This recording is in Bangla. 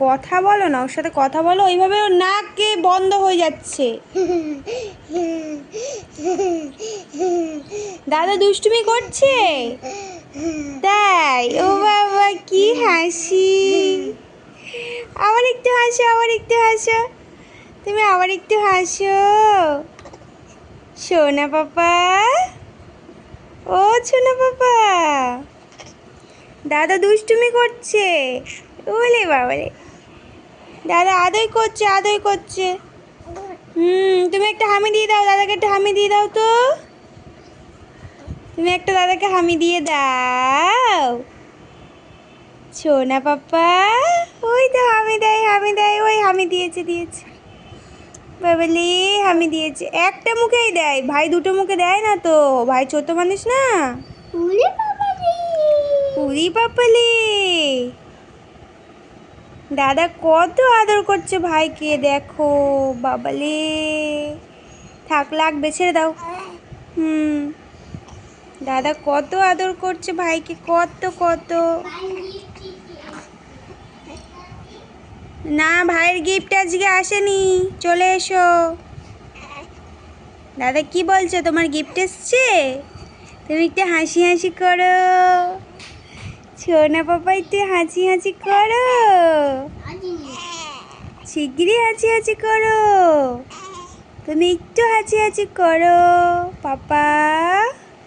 কথা বলো না, ওর সাথে কথা বলো, ওইভাবে ওর নাকে বন্ধ হয়ে যাচ্ছে। দাদা দুষ্টুমি করছে? তাই? ও বাবা, কি হাসি। আবার একটু হাসো, আবার একটু হাসো। তুমি আবার একটু হাসো। সোনা পাপা। ও সোনা পাপা। দাদা দুষ্টুমি করছে। ওলে বাবারে। দাদা আদয় করছে আদয় করছে। হুম তুমি একটা হামি দিয়ে দাও দাদাকে একটা হামি দিয়ে দাও তো। তুমি একটা দাদাকে হামি দিয়ে দাও। সোনা পাপা ওই তো হামি দেয় হামি দেয় ওই হামি দিয়েছে দিয়েছে। বাবালি হামি দিয়েছে। একটা মুখেই দেয় ভাই দুটো মুখে দেয় না তো ভাই ছোট মানুষ না। উলি বাবা রে পাপালি দাদা কত আদর করছে ভাইকে, দেখো, বাবালে। থাক লাগবে ছেড়ে দাও। হুম। দাদা কত আদর করছে ভাইকে, কত কত। না, ভাইয়ের গিফট আজকে আসেনি, চলে এসো। দাদা, কি বলছো, তোমার গিফট এসছে? তুমি একটু হাসি হাসি করো। ছোনা পাপা একটু হাসি হাসি করো। শিগগিরই হাঁচি হাঁচি করো। তুমি একটু হাঁচি হাঁচি করো পাপা।